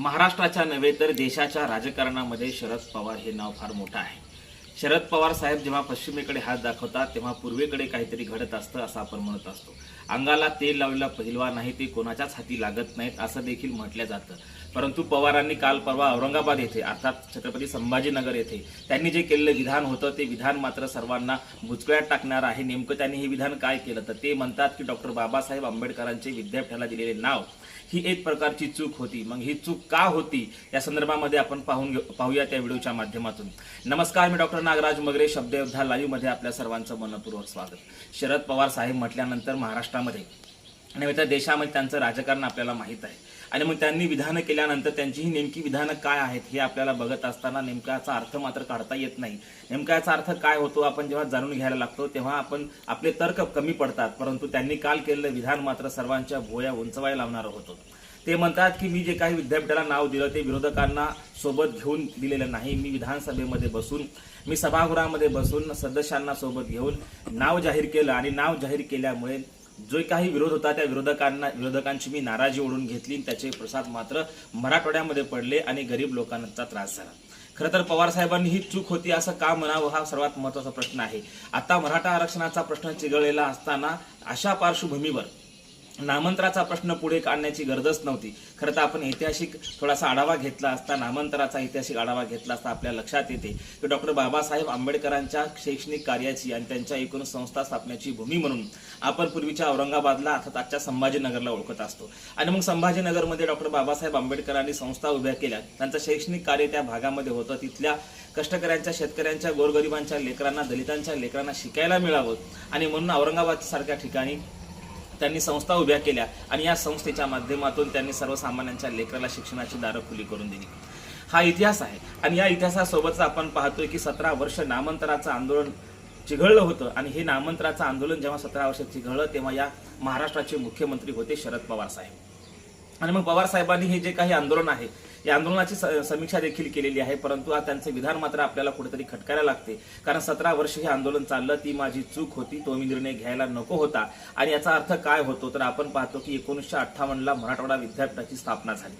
महाराष्ट्राच्या नव्हे तर देशाच्या राजकारणामध्ये शरद पवार हे नाव फार मोठं आहे. शरद पवार साहेब जेव्हा पश्चिमेकडे हात दाखवतात तेव्हा पूर्वेकडे काहीतरी घडत असतं असं आपण म्हणत असतो. अंगाला तेल लावलेला पहिलवा नाही ते कोणाच्याच हाती लागत नाहीत असं देखील म्हटलं जातं. परंतु पवारांनी काल परवा औरंगाबाद येथे अर्थात छत्रपती संभाजीनगर येथे त्यांनी जे केलेलं विधान होतं ते विधान मात्र सर्वांना बुचकळ्यात टाकणार आहे. नेमकं त्यांनी हे विधान काय केलं? तर ते म्हणतात की डॉक्टर बाबासाहेब आंबेडकरांचे विद्यापीठाला दिलेले नाव ही एक प्रकारची चूक होती. मग ही चूक का होती? या संदर्भामध्ये आपण पाहून घेऊ- पाहूया त्या व्हिडिओच्या माध्यमातून. नमस्कार मी डॉक्टर नागराज मगरे शब्दयोद्धा लाईव्हमध्ये आपल्या सर्वांचं मनपूर्वक स्वागत. शरद पवार साहेब म्हटल्यानंतर महाराष्ट्रामध्ये आणि तर देशामध्ये त्यांचं राजकारण आपल्याला माहीत आहे. आणि मग त्यांनी विधानं केल्यानंतर त्यांची ही नेमकी विधानं काय आहेत हे आपल्याला बघत असताना नेमका याचा अर्थ मात्र काढता येत नाही. नेमका याचा अर्थ काय होतो आपण जेव्हा जाणून घ्यायला लागतो तेव्हा आपण आपले तर्क कमी पडतात. परंतु त्यांनी काल केलेलं विधान मात्र सर्वांच्या भोया उंचवायला लावणारं होतं. ते म्हणतात की मी जे काही विद्यापीठाला नाव दिलं ते विरोधकांना सोबत घेऊन दिलेलं नाही. मी विधानसभेमध्ये बसून मी सभागृहामध्ये बसून सदस्यांना सोबत घेऊन नाव जाहीर केलं आणि नाव जाहीर केल्यामुळे जो काही विरोध होता त्या विरोधकांना विरोधकांची मी नाराजी ओढून घेतली त्याचे प्रसाद मात्र मराठवाड्यामध्ये पडले आणि गरीब लोकांचा त्रास झाला. खरं तर पवार साहेबांनी ही चूक होती असं का म्हणावं हा सर्वात महत्त्वाचा प्रश्न आहे. आता मराठा आरक्षणाचा प्रश्न चिघळलेला असताना अशा पार्श्वभूमीवर नामांतराचा प्रश्न पुढे काढण्याची गरजच नव्हती. खरं तर आपण ऐतिहासिक थोडासा आढावा घेतला असता नामांतराचा ऐतिहासिक आढावा घेतला असता आपल्या लक्षात येते. की डॉक्टर बाबासाहेब आंबेडकरांच्या शैक्षणिक कार्याची आणि त्यांच्या एकूण संस्था स्थापण्याची भूमी म्हणून आपण पूर्वीच्या औरंगाबादला अर्थात आजच्या संभाजीनगरला ओळखत असतो. आणि मग संभाजीनगरमध्ये डॉक्टर बाबासाहेब आंबेडकरांनी संस्था उभ्या केल्या. त्यांचं शैक्षणिक कार्य त्या भागामध्ये होतं. तिथल्या कष्टकऱ्यांच्या शेतकऱ्यांच्या गोरगरिबांच्या लेकरांना दलितांच्या लेकरांना शिकायला मिळावं. आणि म्हणून औरंगाबाद सारख्या ठिकाणी त्यांनी संस्था उभ्या केल्या आणि या संस्थेच्या माध्यमातून त्यांनी सर्वसामान्यांच्या लेकराला शिक्षणाची दारं खुली करून दिली. हा इतिहास आहे आणि या इतिहासासोबतच आपण पाहतोय की सतरा वर्ष नामांतराचं आंदोलन चिघळलं होतं आणि हे नामांतराचं आंदोलन जेव्हा सतरा वर्ष चिघळलं तेव्हा या महाराष्ट्राचे मुख्यमंत्री होते शरद पवार साहेब. आणि मग पवार साहेबांनी हे जे काही आंदोलन आहे या आंदोलनाची स- समीक्षा देखील केलेली आहे परंतु आज त्यांचे विधान मात्र आपल्याला कुठेतरी खटकायला लागते. कारण सतरा वर्ष हे आंदोलन चाललं ती माझी चूक होती तो मी निर्णय घ्यायला नको होता. आणि याचा अर्थ काय होतो तर आपण पाहतो की एकोणीसशे अठ्ठावन्नला मराठवाडा विद्यापीठाची स्थापना झाली.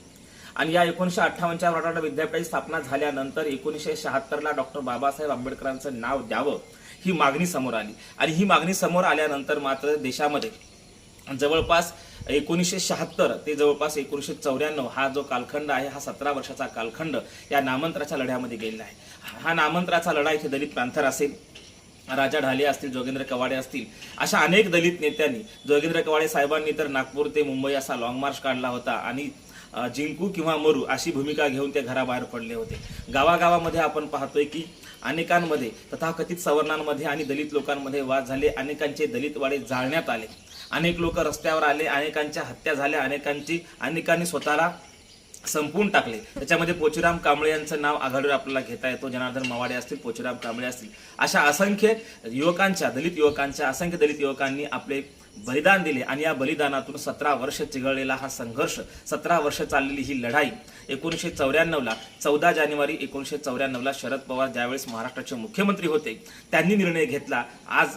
आणि या एकोणीसशे अठ्ठावन्नच्या मराठवाडा विद्यापीठाची स्थापना झाल्यानंतर एकोणीसशे शहात्तरला डॉक्टर बाबासाहेब आंबेडकरांचं नाव द्यावं ही मागणी समोर आली. आणि ही मागणी समोर आल्यानंतर मात्र देशामध्ये जवळपास एकोणीसशे शहात्तर ते जवळपास एकोणीसशे चौऱ्याण्णव हा जो कालखंड आहे हा सतरा वर्षाचा कालखंड या नामांतराच्या लढ्यामध्ये गेलेला आहे. हा नामंत्राचा लढा इथे दलित पॅन्थर असेल राजा ढाले असतील जोगेंद्र कवाडे असतील अशा अनेक दलित नेत्यांनी जोगेंद्र कवाडे साहेबांनी तर नागपूर ते मुंबई असा लॉंग मार्च काढला होता आणि जिंकू किंवा मरू अशी भूमिका घेऊन ते घराबाहेर पडले होते. गावागावामध्ये आपण पाहतोय की अनेकांमध्ये तथाकथित सवर्णांमध्ये आणि दलित लोकांमध्ये वाद झाले अनेकांचे दलितवाडे जाळण्यात आले. अनेक लोक रस्त्यावर आले अनेकांच्या हत्या झाल्या अनेकांची अनेकांनी स्वतःला संपवून टाकले. त्याच्यामध्ये पोचुराम कांबळे यांचं नाव आघाडीवर आपल्याला घेता येतो. जनार्दन मवाडे असतील पोचुराम कांबळे असतील. अशा असंख्य युवकांच्या दलित युवकांच्या असंख्य दलित युवकांनी आपले बलिदान दिले आणि या बलिदानातून सतरा वर्ष चिघळलेला हा संघर्ष सतरा वर्ष चाललेली ही लढाई एकोणीसशे चौऱ्याण्णवला चौदा जानेवारी एकोणीसशे चौऱ्याण्णवला शरद पवार ज्यावेळेस महाराष्ट्राचे मुख्यमंत्री होते त्यांनी निर्णय घेतला. आज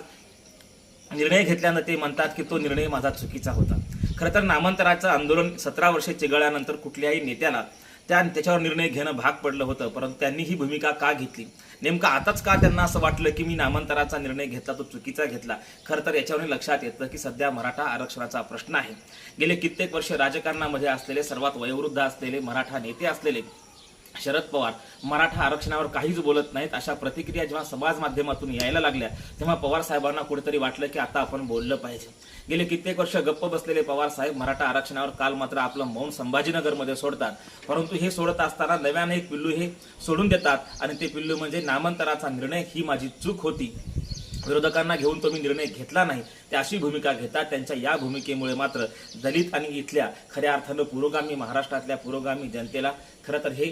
निर्णय घेतल्यानं ते म्हणतात की तो निर्णय माझा चुकीचा होता. खरं तर नामांतराचं आंदोलन सतरा वर्षे चिघळल्यानंतर कुठल्याही नेत्याला त्या त्याच्यावर निर्णय घेणं भाग पडलं होतं परंतु त्यांनी ही भूमिका का घेतली? नेमकं आताच का त्यांना असं वाटलं की मी नामांतराचा निर्णय घेतला तो चुकीचा घेतला? खरं तर याच्यावरून लक्षात येतं की सध्या मराठा आरक्षणाचा प्रश्न आहे. गेले कित्येक वर्ष राजकारणामध्ये असलेले सर्वात वयोवृद्ध असलेले मराठा नेते असलेले शरद पवार मराठा आरक्षणावर काहीच बोलत नाहीत. अशा प्रतिक्रिया जेव्हा समाज माध्यमातून यायला लागल्या तेव्हा पवार साहेबांना कुठेतरी वाटलं की आता आपण बोललं पाहिजे. गेले कित्येक वर्ष गप्प बसलेले पवार साहेब मराठा आरक्षणावर काल मात्र आपलं मौन संभाजीनगरमध्ये सोडतात. परंतु हे सोडत असताना नव्याने एक पिल्लू हे सोडून देतात आणि ते पिल्लू म्हणजे नामांतराचा निर्णय ही माझी चूक होती. विरोधकांना घेऊन तुम्ही निर्णय घेतला नाही ते अशी भूमिका घेतात. त्यांच्या या भूमिकेमुळे मात्र दलित आणि इथल्या खऱ्या अर्थानं पुरोगामी महाराष्ट्रातल्या पुरोगामी जनतेला खरं तर हे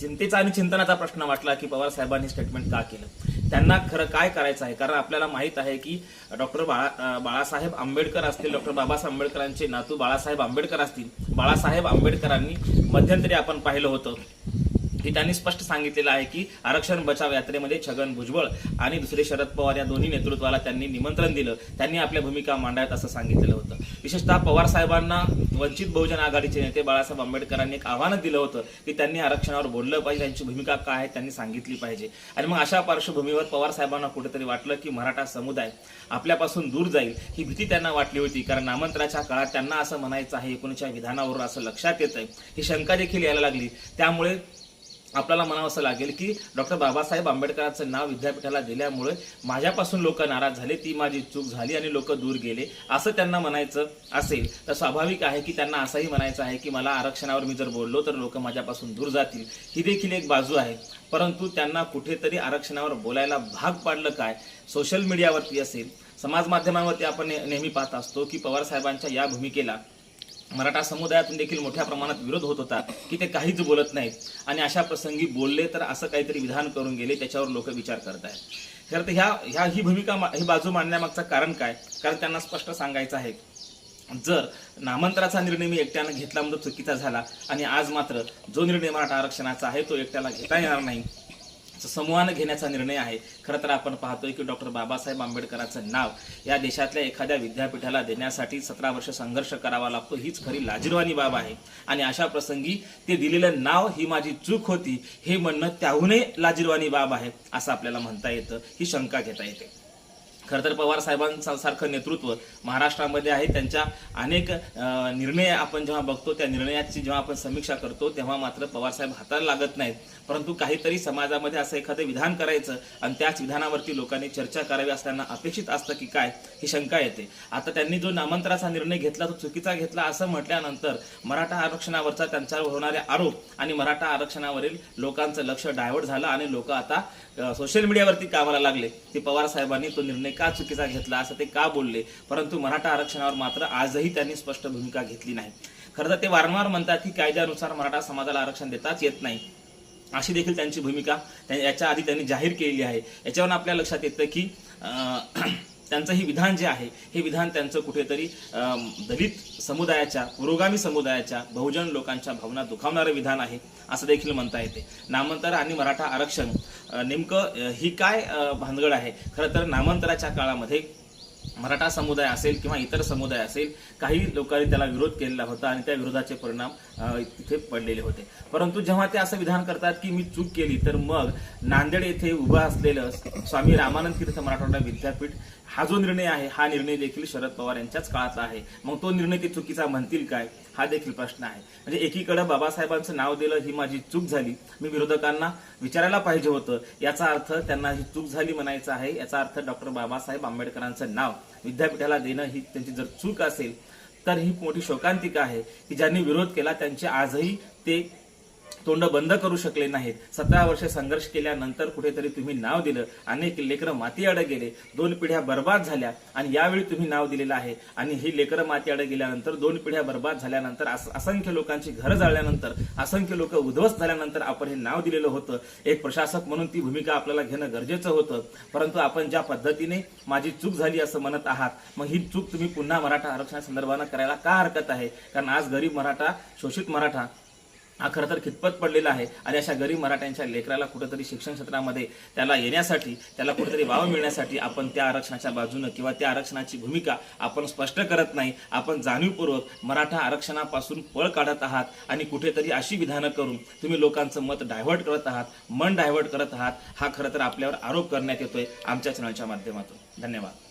चिंतेचा आणि चिंतनाचा प्रश्न वाटला की पवार साहेबांनी स्टेटमेंट का केलं? त्यांना खरं काय करायचं आहे? कारण आपल्याला माहीत आहे की डॉक्टर बाळा बाळासाहेब आंबेडकर असतील डॉक्टर बाबासाहेब आंबेडकरांचे नातू बाळासाहेब आंबेडकर असतील बाळासाहेब आंबेडकरांनी मध्यंतरी आपण पाहिलं होतं की त्यांनी स्पष्ट सांगितलेलं आहे की आरक्षण बचाव यात्रेमध्ये छगन भुजबळ आणि दुसरे शरद पवार या दोन्ही नेतृत्वाला त्यांनी निमंत्रण दिलं. त्यांनी आपल्या भूमिका मांडाव्यात असं सांगितलेलं होतं. विशेषतः पवार साहेबांना वंचित बहुजन आघाडीचे नेते बाळासाहेब आंबेडकरांनी एक आव्हान दिलं होतं की त्यांनी आरक्षणावर बोललं पाहिजे त्यांची भूमिका काय आहे त्यांनी सांगितली पाहिजे. आणि मग अशा पार्श्वभूमीवर पवार साहेबांना कुठेतरी वाटलं की मराठा समुदाय आपल्यापासून दूर जाईल ही भीती त्यांना वाटली होती. कारण नामांतराच्या काळात त्यांना असं म्हणायचं आहे एकोणीसच्या विधानावरून असं लक्षात येत आहे ही शंका देखील यायला लागली. त्यामुळे आपल्याला म्हणावं असं लागेल की डॉक्टर बाबासाहेब आंबेडकरांचं नाव विद्यापीठाला दिल्यामुळे माझ्यापासून लोक नाराज झाले ती माझी चूक झाली आणि लोक दूर गेले. असं त्यांना म्हणायचं असेल तर स्वाभाविक आहे की त्यांना असंही म्हणायचं आहे की मला आरक्षणावर मी जर बोललो तर लोक माझ्यापासून दूर जातील. ही देखील एक बाजू आहे. परंतु त्यांना कुठेतरी आरक्षणावर बोलायला भाग पाडलं काय? सोशल मीडियावरती असेल. समाज माध्यमांवरती आपण ने- नेहमी पाहत असतो की पवार साहेबांच्या या भूमिकेला मराठा समुदायातून देखील मोठ्या प्रमाणात विरोध होत होता की ते काहीच बोलत नाहीत. आणि अशा प्रसंगी बोलले तर असं काहीतरी विधान करून गेले त्याच्यावर लोक विचार करत आहेत खरं तर ह्या ह्या ही भूमिका ही बाजू मांडण्यामागचं कारण काय? कारण त्यांना स्पष्ट सांगायचं आहे. जर नामांतराचा निर्णय मी एकट्यानं घेतला म्हणजे चुकीचा झाला आणि आज मात्र जो निर्णय मराठा आरक्षणाचा आहे तो एकट्याला घेता येणार नाही समूहानं घेण्याचा निर्णय आहे. खरं तर आपण पाहतोय की डॉक्टर बाबासाहेब आंबेडकरांचं नाव या देशातल्या एखाद्या विद्यापीठाला देण्यासाठी सतरा वर्ष संघर्ष करावा लागतो हीच खरी लाजिरवाणी बाब आहे. आणि अशा प्रसंगी ते दिलेलं नाव ही माझी चूक होती हे म्हणणं त्याहूनही लाजिरवाणी बाब आहे असं आपल्याला म्हणता येतं ही शंका घेता येते. खरं तर पवार साहेबांसारखं नेतृत्व महाराष्ट्रामध्ये आहे. त्यांच्या अनेक निर्णय आपण जेव्हा बघतो त्या निर्णयाची जेव्हा आपण समीक्षा करतो तेव्हा मात्र पवारसाहेब हाताला लागत नाहीत. परंतु काहीतरी समाजामध्ये असं एखादं विधान करायचं आणि त्याच विधानावरती लोकांनी चर्चा करावी असताना अपेक्षित असतं की काय ही शंका येते. आता त्यांनी जो नामांतराचा निर्णय घेतला तो चुकीचा घेतला असं म्हटल्यानंतर मराठा आरक्षणावरचा त्यांच्यावर होणारे आरोप आणि मराठा आरक्षणावरील लोकांचं लक्ष डायव्हर्ट झालं आणि लोक आता सोशल मीडियावरती कामाला लागले? ते पवार साहेबांनी तो निर्णय का चुकीचा घेतला असं ते का बोलले? परंतु मराठा आरक्षणावर मात्र आजही त्यांनी स्पष्ट भूमिका घेतली नाही. खरं तर ते वारंवार म्हणतात की कायद्यानुसार मराठा समाजाला आरक्षण देताच येत नाही. अशी देखील त्यांची भूमिका याच्या आधी त्यांनी जाहीर केलेली आहे. याच्यावरून आपल्या लक्षात येतं की त्यांचं हे विधान जे आहे हे विधान त्यांचं कुठेतरी दलित समुदायाच्या पुरोगामी समुदायाच्या बहुजन लोकांच्या भावना दुखावणारं विधान आहे असं देखील म्हणता येते. नामांतर आणि मराठा आरक्षण नेमकं ही काय भानगड आहे? खरं तर नामांतराच्या काळामध्ये मराठा समुदाय असेल किंवा इतर समुदाय असेल काही लोकांनी त्याला विरोध केलेला होता आणि त्या विरोधाचे परिणाम तिथे पडलेले होते. परंतु जेव्हा ते असं विधान करतात की मी चूक केली तर मग नांदेड येथे उभं असलेलं स्वामी रामानंद तीर्थ मराठवाडा विद्यापीठ हा जो निर्णय आहे हा निर्णय देखील शरद पवार यांच्याच काळाचा आहे. मग तो निर्णय ते चुकीचा म्हणतील काय? हा देखील प्रश्न आहे. म्हणजे एकीकडे बाबासाहेबांचं नाव दिलं ही माझी चूक झाली. मी विरोधकांना विचारायला पाहिजे होतं. याचा अर्थ त्यांना ही चूक झाली म्हणायचं आहे. याचा अर्थ डॉक्टर बाबासाहेब आंबेडकरांचं नाव विद्यापीठाला देणं ही त्यांची जर चूक असेल तर ही मोठी शोकांतिका आहे की ज्यांनी विरोध केला त्यांचे आजही ते तोंड बंद करू शकले नाहीत. सतरा वर्ष संघर्ष केल्यानंतर कुठेतरी तुम्ही नाव दिलं. अनेक लेकरं मातीआड गेले. दोन पिढ्या बर्बाद झाल्या आणि यावेळी तुम्ही नाव दिलेलं आहे. आणि ही लेकरं मातीआड गेल्यानंतर दोन पिढ्या बर्बाद झाल्यानंतर असंख्य लोकांची घरं जाळल्यानंतर असंख्य लोक उद्ध्वस्त झाल्यानंतर आपण हे नाव दिलेलं होतं. एक प्रशासक म्हणून ती भूमिका आपल्याला घेणं गरजेचं होतं. परंतु आपण ज्या पद्धतीने माझी चूक झाली असं म्हणत आहात मग ही चूक तुम्ही पुन्हा मराठा आरक्षणासंदर्भानं करायला का हरकत आहे? कारण आज गरीब मराठा शोषित मराठा हा खरं तर खितपत पडलेला आहे. आणि अशा गरीब मराठ्यांच्या लेकराला कुठेतरी शिक्षण क्षेत्रामध्ये त्याला येण्यासाठी त्याला कुठेतरी वाव मिळण्यासाठी आपण त्या आरक्षणाच्या बाजूनं किंवा त्या आरक्षणाची भूमिका आपण स्पष्ट करत नाही. आपण जाणीवपूर्वक मराठा आरक्षणापासून पळ काढत आहात आणि कुठेतरी अशी विधानं करून तुम्ही लोकांचं मत डायव्हर्ट करत आहात मन डायव्हर्ट करत आहात हा खरं तर आपल्यावर आरोप करण्यात येतोय आमच्या चॅनलच्या माध्यमातून. धन्यवाद.